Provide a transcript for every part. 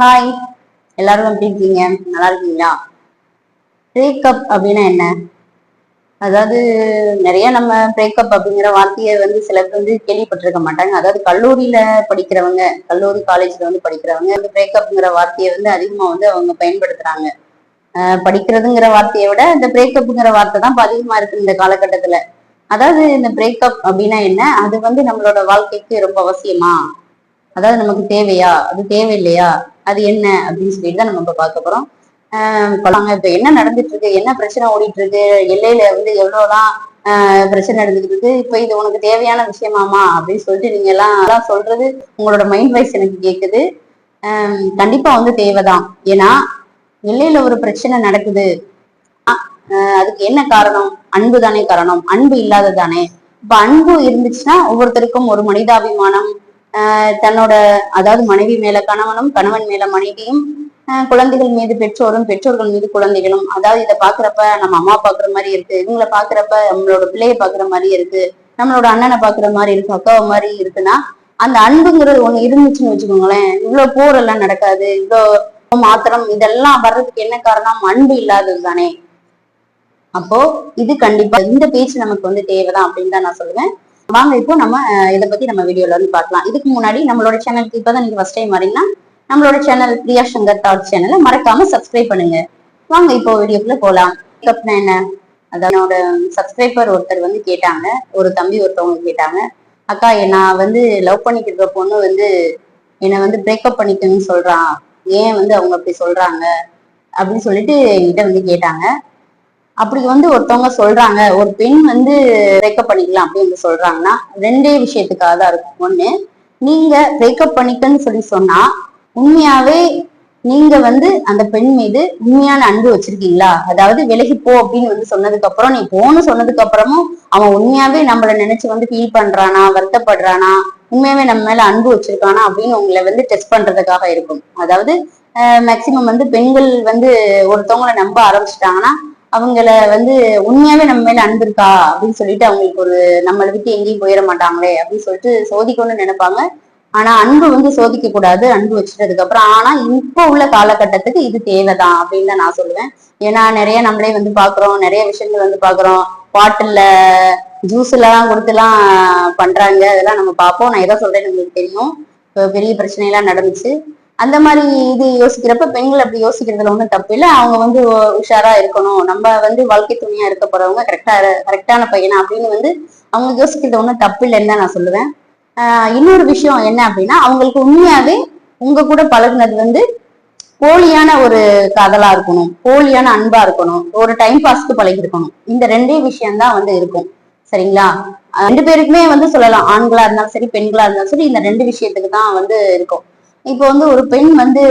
Hi எல்லாரும் எப்படி இருக்கீங்க? நல்லா இருக்கீங்களா? பிரேக்கப் அப்படின்னா என்ன? அதாவது நிறைய நம்ம பிரேக்கப் அப்படிங்கிற வார்த்தையை வந்து சிலர் வந்து கேள்விப்பட்டிருக்க மாட்டாங்க. அதாவது கல்லூரியில படிக்கிறவங்க கல்லூரி காலேஜ்ல வந்து படிக்கிறவங்க அந்த பிரேக்கப்ங்கிற வார்த்தையை வந்து அதிகமா வந்து அவங்க பயன்படுத்துறாங்க. படிக்கிறதுங்கிற வார்த்தையை விட இந்த பிரேக்கப்புங்கிற வார்த்தை தான் அதிகமா இருக்கு இந்த காலகட்டத்துல. அதாவது இந்த பிரேக்கப் அப்படின்னா என்ன? அது வந்து நம்மளோட வாழ்க்கைக்கு ரொம்ப அவசியமா? அதாவது நமக்கு தேவையா? அது தேவையில்லையா? அது என்ன அப்படின்னு சொல்லிட்டு தான் நம்ம இப்ப பார்க்க போறோம். ஆஹ் இப்ப என்ன நடந்துட்டு இருக்கு என்ன பிரச்சனை ஓடிட்டு இருக்கு எல்லையில வந்து எவ்வளவுதான் ஆஹ் பிரச்சனை நடந்துட்டு இருக்கு இப்ப இது உனக்கு தேவையான விஷயமாமா அப்படின்னு சொல்லிட்டு நீங்க எல்லாம் எல்லாம் சொல்றது உங்களோட மைண்ட் வைஸ் எனக்கு கேக்குது. ஆஹ் கண்டிப்பா வந்து தேவைதான். ஏன்னா எல்லையில ஒரு பிரச்சனை நடக்குது. அதுக்கு என்ன காரணம்? அன்பு தானே காரணம். அன்பு இல்லாதது தானே. இப்ப அன்பு இருந்துச்சுன்னா ஒவ்வொருத்தருக்கும் ஒரு மனிதாபிமானம் தன்னோட அதாவது மனைவி மேல கணவனும் கணவன் மேல மனைவியும் குழந்தைகள் மீது பெற்றோரும் பெற்றோர்கள் மீது குழந்தைகளும். அதாவது இதை பாக்குறப்ப நம்ம அம்மா பாக்குற மாதிரி இருக்கு. இவங்கள பாக்குறப்ப நம்மளோட பிள்ளைய பாக்குற மாதிரி இருக்கு. நம்மளோட அண்ணனை பாக்குற மாதிரி இருக்கு அக்காவை மாதிரி இருக்குன்னா அந்த அன்புங்கிறது ஒண்ணு இருந்துச்சுன்னு வச்சுக்கோங்களேன். இவ்வளவு போர் எல்லாம் நடக்காது. இவ்வளவு மாத்திரம் இதெல்லாம் வர்றதுக்கு என்ன காரணம்? அன்பு இல்லாதது தானே. அப்போ இது கண்டிப்பா இந்த பேச்சு நமக்கு வந்து தேவைதான் அப்படின்னு தான் நான் சொல்லுவேன். வாங்க இப்போ நம்ம இதை பத்தி நம்ம வீடியோல வந்து பார்க்கலாம். இதுக்கு முன்னாடி நம்மளோட சேனலுக்கு இப்பதான் நீங்க ஃபர்ஸ்ட் டைம் வரீங்கன்னா நம்மளோட சேனல் பிரியா சங்கர் தாட் சேனலை மறக்காம சப்ஸ்கிரைப் பண்ணுங்க. வாங்க இப்போ வீடியோக்குள்ள போலாம். அப்படின்னா என்ன? அதனோட சப்ஸ்கிரைபர் ஒருத்தர் வந்து கேட்டாங்க. ஒரு தம்பி ஒருத்தவங்க கேட்டாங்க. அக்கா நான் வந்து லவ் பண்ணிக்கிட்டு இருக்க பொண்ணு வந்து என்னை வந்து பிரேக்கப் பண்ணிக்கணும்னு சொல்றான் ஏன் வந்து அவங்க அப்படி சொல்றாங்க? அப்படின்னு சொல்லிட்டு என்கிட்ட வந்து கேட்டாங்க. அப்படி வந்து ஒருத்தவங்க சொல்றாங்க ஒரு பெண் வந்து பிரேக்கப் பண்ணிக்கலாம் அப்படின்னு சொல்றாங்கன்னா ரெண்டே விஷயத்துக்காக தான் இருக்கும். ஒண்ணு நீங்க பிரேக்கப் பண்ணிக்கன்னு சொல்லி சொன்னா உண்மையாவே நீங்க வந்து அந்த பெண் மீது உண்மையான அன்பு வச்சிருக்கீங்களா? அதாவது விலகி போ அப்படின்னு வந்து சொன்னதுக்கு அப்புறம் நீ போன்னு சொன்னதுக்கு அப்புறமும் அவன் உண்மையாவே நம்மள நினைச்சு வந்து ஃபீல் பண்றானா வருத்தப்படுறானா உண்மையாவே நம்ம மேல அன்பு வச்சிருக்கானா அப்படின்னு உங்களை வந்து டெஸ்ட் பண்றதுக்காக இருக்கும். அதாவது மேக்சிமம் வந்து பெண்கள் வந்து ஒருத்தவங்களை நம்ப ஆரம்பிச்சிட்டாங்கன்னா அவங்கள வந்து உண்மையாவே நம்ம மேல அன்பு இருக்கா அப்படின்னு சொல்லிட்டு அவங்களுக்கு ஒரு நம்மளை விட்டு எங்கேயும் போயிட மாட்டாங்களே அப்படின்னு சொல்லிட்டு சோதிக்கணும்னு நினைப்பாங்க. ஆனா அன்பு வந்து சோதிக்க கூடாது அன்பு வச்சுட்டதுக்கு அப்புறம். ஆனா இப்ப உள்ள காலகட்டத்துக்கு இது தேவைதான் அப்படின்னு தான் நான் சொல்லுவேன். ஏன்னா நிறைய நம்மளே வந்து பாக்குறோம் நிறைய விஷயங்கள் வந்து பாக்குறோம். பாட்டில்ல ஜூஸ் எல்லாம் கொடுத்துலாம் பண்றாங்க அதெல்லாம் நம்ம பார்ப்போம். நான் எதை சொல்றேன்னு உங்களுக்கு தெரியும். பெரிய பிரச்சனை எல்லாம் நடந்துச்சு. அந்த மாதிரி இது யோசிக்கிறப்ப பெண்கள் அப்படி யோசிக்கிறதுல ஒன்றும் தப்பு இல்லை. அவங்க வந்து உஷாரா இருக்கணும். நம்ம வந்து வாழ்க்கை துணையா இருக்க போறவங்க கரெக்டா கரெக்டான பையனா அப்படின்னு வந்து அவங்க யோசிக்கிறது ஒன்றும் தப்பு இல்லைன்னு தான் நான் சொல்லுவேன். இன்னொரு விஷயம் என்ன அப்படின்னா அவங்களுக்கு உண்மையாவே உங்க கூட பழகுனது வந்து போலியான ஒரு காதலா இருக்கணும். போலியான அன்பா இருக்கணும். ஒரு டைம் பாஸ்க்கு பழகி இருக்கணும் இந்த ரெண்டே விஷயம்தான் வந்து இருக்கும். சரிங்களா? ரெண்டு பேருக்குமே வந்து சொல்லலாம். ஆண்களா இருந்தாலும் சரி பெண்களா இருந்தாலும் சரி இந்த ரெண்டு விஷயத்துக்கு தான் வந்து இருக்கும். இப்போ வந்து ஒரு பெண் வந்து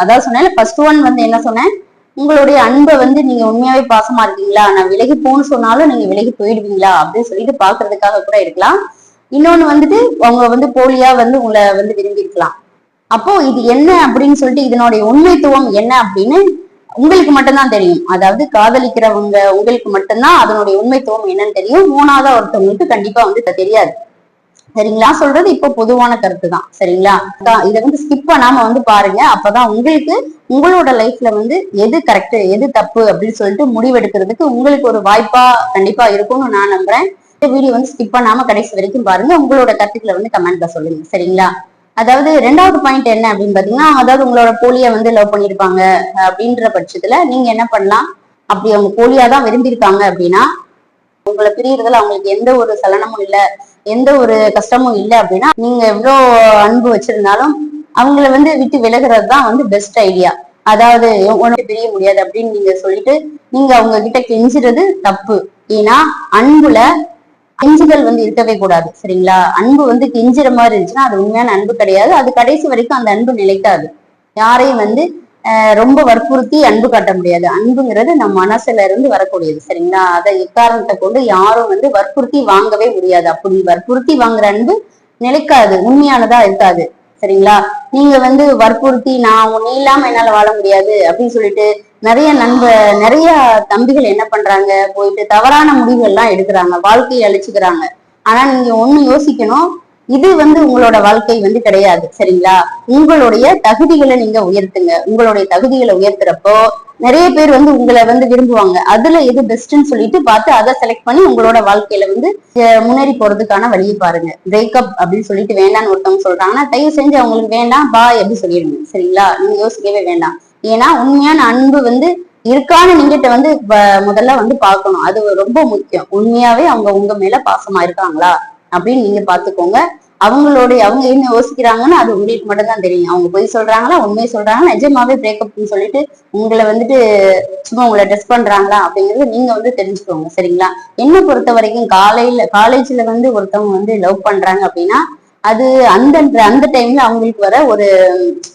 அதான் சொன்னேன் ஃபர்ஸ்ட் ஒன் வந்து என்ன சொன்னேன்? உங்களுடைய அன்பை வந்து நீங்க உண்மையாவே பாசமா இருக்கீங்களா? நான் விலகி போன்னு சொன்னாலும் நீங்க விலகி போயிடுவீங்களா? அப்படின்னு சொல்லிட்டு பாக்குறதுக்காக கூட இருக்கலாம். இன்னொன்னு வந்துட்டு அவங்க வந்து போலியா வந்து உங்களை வந்து விரும்பி இருக்கலாம். அப்போ இது என்ன அப்படின்னு சொல்லிட்டு இதனுடைய உண்மைத்துவம் என்ன அப்படின்னு உங்களுக்கு மட்டும்தான் தெரியும். அதாவது காதலிக்கிறவங்க உங்களுக்கு மட்டும்தான் அதனுடைய உண்மைத்துவம் என்னன்னு தெரியும். மூணாவதா ஒருத்தவங்களுக்கு கண்டிப்பா வந்து தெரியாது. சரிங்களா? சொல்றது இப்போ பொதுவான கருத்து தான் சரிங்களா இதை வந்து ஸ்கிப் பண்ணாம வந்து பாருங்க. அப்பதான் உங்களுக்கு உங்களோட லைஃப்ல வந்து எது கரெக்ட் எது தப்பு அப்படின்னு சொல்லிட்டு முடிவெடுக்கிறதுக்கு உங்களுக்கு ஒரு வாய்ப்பா கண்டிப்பா இருக்கும்னு நான் நம்புறேன். இந்த வீடியோ வந்து ஸ்கிப் பண்ணாம கடைசி வரைக்கும் பாருங்க. உங்களோட கருத்துக்களை வந்து கமெண்ட்ல சொல்லுங்க. சரிங்களா? அதாவது ரெண்டாவது பாயிண்ட் என்ன அப்படின்னு பாத்தீங்கன்னா அதாவது உங்களோட போலிய வந்து லவ் பண்ணிருப்பாங்க அப்படின்ற பட்சத்துல நீங்க என்ன பண்ணலாம்? அப்படி அவங்க போலியா தான் விரும்பியிருக்காங்க அப்படின்னா உங்களை பிரியறதுல அவங்களுக்கு எந்த ஒரு சலனமும் இல்ல எந்த ஒரு கஷ்டமும் இல்ல அப்படின்னா நீங்க எவ்வளோ அன்பு வச்சிருந்தாலும் அவங்கள வந்து விட்டு விலகிறது தான் வந்து பெஸ்ட் ஐடியா அதாவது உனக்கு பிரிய முடியாது அப்படின்னு நீங்க சொல்லிட்டு நீங்க அவங்க கிட்ட கெஞ்சுறது தப்பு. ஏன்னா அன்புல கெஞ்சுதல் வந்து இருக்கவே கூடாது சரிங்களா? அன்பு வந்து கெஞ்சுற மாதிரி இருந்துச்சுன்னா அது உண்மையான அன்பு கிடையாது. அது கடைசி வரைக்கும் அந்த அன்பு நிலைக்காது. யாரையும் வந்து ரொம்ப வற்புறுத்தி அன்பு காட்ட முடியாது. அன்புங்கிறது நம்ம மனசுல இருந்து வரக்கூடியது சரிங்களா? அதை எக்காரணத்தை கொண்டு யாரும் வந்து வற்புறுத்தி வாங்கவே முடியாது. அப்படி வற்புறுத்தி வாங்குற அன்பு நிலைக்காது உண்மையானதா இருக்காது சரிங்களா? நீங்க வந்து வற்புறுத்தி நான் நீ இல்லாம என்னால வாழ முடியாது அப்படின்னு சொல்லிட்டு நிறைய நண்ப நிறைய தம்பிகள் என்ன பண்றாங்க? போயிட்டு தவறான முடிவுகள் எல்லாம் எடுக்கிறாங்க வாழ்க்கையை அழிச்சுக்கிறாங்க. ஆனா நீங்க ஒண்ணு யோசிக்கணும் இது வந்து உங்களோட வாழ்க்கை வந்து கிடையாது சரிங்களா? உங்களுடைய தகுதிகளை நீங்க உயர்த்துங்க. உங்களுடைய தகுதிகளை உயர்த்துறப்போ நிறைய பேர் வந்து உங்களை வந்து விரும்புவாங்க. அதுல எது பெஸ்ட்னு சொல்லிட்டு பார்த்து அதை செலக்ட் பண்ணி உங்களோட வாழ்க்கையில வந்து முன்னேறி போறதுக்கான வழியை பாருங்க. பிரேக்கப் அப்படின்னு சொல்லிட்டு வேண்டாம்னு ஒருத்தவங்க சொல்றாங்கன்னா தயவு செஞ்சு அவங்களுக்கு வேண்டாம் பா அப்படின்னு சொல்லிடுங்க சரிங்களா? நீங்க யோசிக்கவே வேண்டாம். ஏன்னா உண்மையான அன்பு வந்து இருக்கான்னு நீங்கிட்ட வந்து முதல்ல வந்து பார்க்கணும். அது ரொம்ப முக்கியம். உண்மையாவே அவங்க உங்க மேல பாசமா இருக்காங்களா? அப்படின்னு நீங்க பாத்துக்கோங்க. அவங்களுடைய அவங்க என்ன யோசிக்கிறாங்கன்னு அது உங்களுக்கு மட்டும் தான் தெரியும். அவங்க பொய் சொல்றாங்களா உண்மையை சொல்றாங்களா நிஜமாவே பிரேக்கப்னு சொல்லிட்டு உங்களை வந்துட்டு சும்மா உங்களை டெஸ்ட் பண்றாங்களா அப்படிங்கறது நீங்க வந்து தெரிஞ்சுக்கோங்க சரிங்களா? என்ன பொறுத்த வரைக்கும் காலையில காலேஜ்ல வந்து ஒருத்தவங்க வந்து லவ் பண்றாங்க அப்படின்னா அது அந்த அந்த டைம்ல அவங்களுக்கு வர ஒரு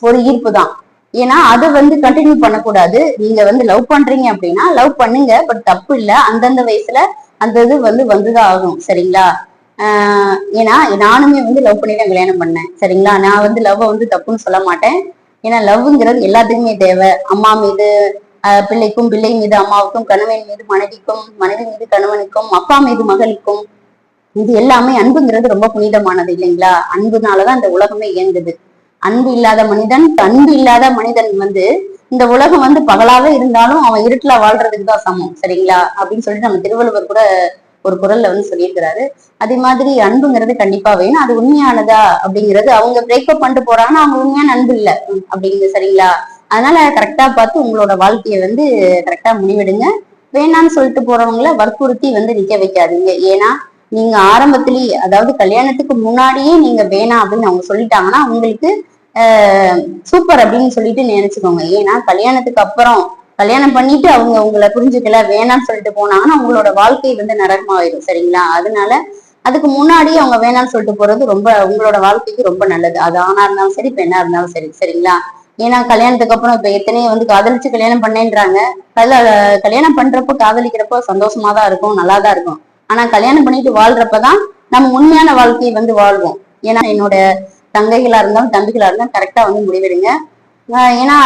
ஒரு ஈர்ப்பு தான். ஏன்னா அதை வந்து கண்டினியூ பண்ணக்கூடாது. நீங்க வந்து லவ் பண்றீங்க அப்படின்னா லவ் பண்ணுங்க பட் தப்பு இல்ல. அந்தந்த வயசுல அந்த இது வந்து வந்துதான் ஆகும் சரிங்களா? ஏன்னா நானுமே வந்து லவ் பண்ணி தான் கல்யாணம் பண்ணேன். சரிங்களா? நான் வந்து லவ் வந்து தப்புன்னு சொல்ல மாட்டேன். ஏன்னா லவ்ங்கிறது எல்லாத்துக்குமே தேவை. அம்மா மீது ஆஹ் பிள்ளைக்கும் பிள்ளை மீது அம்மாவுக்கும் கணவன் மீது மனைவிக்கும் மனைவி மீது கணவனுக்கும் அப்பா மீது மகளுக்கும் இது எல்லாமே அன்புங்கிறது ரொம்ப புனிதமானது இல்லைங்களா? அன்புனாலதான் இந்த உலகமே இயங்குது. அன்பு இல்லாத மனிதன் அன்பு இல்லாத மனிதன் வந்து இந்த உலகம் வந்து பகலாவே இருந்தாலும் அவன் இருட்டுல வாழ்றதுக்கு தான் சமம் சரிங்களா? அப்படின்னு சொல்லிட்டு நம்ம திருவள்ளுவர் கூட ஒரு குரல்ல வந்து சொல்லியிருக்கிறாரு. அதே மாதிரி அன்புங்கிறது கண்டிப்பா வேணும். அது உண்மையானதா அப்படிங்கிறது அவங்க பிரேக்கப் பண்ணிட்டு போறாங்கன்னா அவங்க உண்மையான அன்பு இல்ல. அப்படிங்கிறது சரிங்களா? அதனால கரெக்டா பார்த்து உங்களோட வாழ்க்கையை வந்து கரெக்டா முடிவெடுங்க. வேணாம்னு சொல்லிட்டு போறவங்கள வற்புறுத்தி வந்து நிக்க வைக்காதீங்க. ஏன்னா நீங்க ஆரம்பத்திலேயே அதாவது கல்யாணத்துக்கு முன்னாடியே நீங்க வேணாம் அப்படின்னு அவங்க சொல்லிட்டாங்கன்னா உங்களுக்கு சூப்பர் அப்படின்னு சொல்லிட்டு நினைச்சுக்கோங்க. ஏன்னா கல்யாணத்துக்கு அப்புறம் கல்யாணம் பண்ணிட்டு அவங்க உங்களை புரிஞ்சுக்கல வேணாம்னு சொல்லிட்டு போனாங்கன்னா உங்களோட வாழ்க்கை வந்து நரகமாயிடும் சரிங்களா? அதனால அதுக்கு முன்னாடியே அவங்க வேணாம்னு சொல்லிட்டு போறது ரொம்ப உங்களோட வாழ்க்கைக்கு ரொம்ப நல்லது. அது ஆணா இருந்தாலும் சரி பெண்ணா இருந்தாலும் சரி சரிங்களா? ஏன்னா கல்யாணத்துக்கு அப்புறம் இப்ப எத்தனையோ வந்து காதலிச்சு கல்யாணம் பண்ணேன்றாங்க. கல்ல- கல்யாணம் பண்றப்போ காதலிக்கிறப்போ சந்தோஷமா தான் இருக்கும் நல்லா தான் இருக்கும். ஆனா கல்யாணம் பண்ணிட்டு வாழ்றப்பதான் நம்ம உண்மையான வாழ்க்கையை வந்து வாழ்வோம். ஏன்னா என்னோட தங்கைகளா இருந்தாலும் தம்பிகளா இருந்தாலும் கரெக்டா வந்து முடிவெடுங்க. ஏன்னா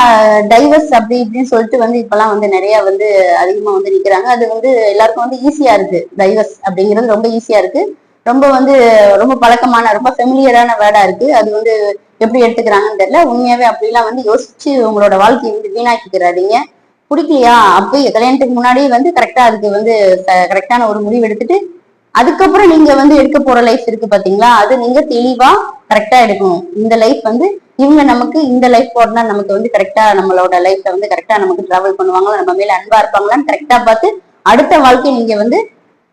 டைவர்ஸ் அப்படி இப்படின்னு சொல்லிட்டு வந்து இப்பெல்லாம் வந்து நிறைய வந்து அதிகமா வந்து நிக்கிறாங்க. அது வந்து எல்லாருக்கும் வந்து ஈஸியா இருக்கு. டைவர்ஸ் அப்படிங்கிறது ரொம்ப ஈஸியா இருக்கு. ரொம்ப வந்து ரொம்ப பழக்கமான ரொம்ப ஃபெமிலியரான வேர்டா இருக்கு. அது வந்து எப்படி எடுத்துக்கிறாங்கன்னு தெரியல. உண்மையாவே அப்படிலாம் வந்து யோசிச்சு உங்களோட வாழ்க்கையை வந்து வீணாக்கிக்கிறாதீங்க. பிடிக்கலையா? அப்பயே கல்யாணத்துக்கு முன்னாடியே வந்து கரெக்டா அதுக்கு வந்து கரெக்டான ஒரு முடிவு எடுத்துட்டு அதுக்கப்புறம் நீங்க வந்து எடுக்க போற லைஃப் இருக்கு பாத்தீங்களா? அது நீங்க தெளிவா கரெக்டா எடுக்கணும். இந்த லைஃப் வந்து இவங்க நமக்கு இந்த லைஃப் போடனா நமக்கு வந்து கரெக்டா நம்மளோட லைஃப்ல வந்து கரெக்டா நமக்கு டிராவல் பண்ணுவாங்களா? நம்ம மேல அன்பா இருப்பாங்களான்னு கரெக்டா பார்த்து அடுத்த வாழ்க்கை நீங்க வந்து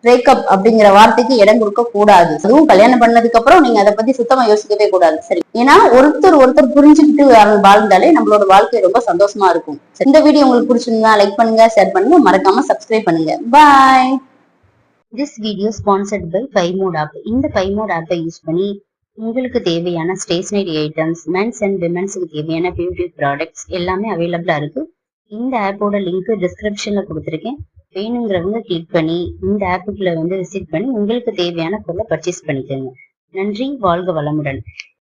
பிரேக்கப் அப்படிங்கிற வார்த்தைக்கு இடம் கொடுக்க கூடாது. அதுவும் கல்யாணம் பண்ணதுக்கு அப்புறம் நீங்க அதை பத்தி சுத்தமா யோசிக்கவே கூடாது. சரி. ஏன்னா ஒருத்தர் ஒருத்தர் புரிஞ்சுக்கிட்டு வாழ்ந்தாலே நம்மளோட வாழ்க்கை ரொம்ப சந்தோஷமா இருக்கும். சரி, இந்த வீடியோ உங்களுக்கு பிடிச்சிருந்தா லைக் பண்ணுங்க ஷேர் பண்ணுங்க. மறக்காம சப்ஸ்கிரைப் பண்ணுங்க. Bye this video sponsored by Bymod app இந்த பைமோட் ஆப்பை யூஸ் பண்ணி உங்களுக்கு தேவையான ஸ்டேஷனரி ஐட்டம்ஸ் மென்ஸ் அண்ட் விமென்ஸுக்கு தேவையான பியூட்டி ப்ராடக்ட்ஸ் எல்லாமே அவைலபிளா இருக்கு. இந்த ஆப்போட லிங்க் டிஸ்கிரிப்ஷன்ல கொடுத்துருக்கேன். வேணுங்கிறவங்க கிளிக் பண்ணி இந்த ஆப்புக்குள்ள வந்து விசிட் பண்ணி உங்களுக்கு தேவையான பொருளை பர்ச்சேஸ் பண்ணிக்கோங்க. நன்றி வாழ்க வளமுடன்.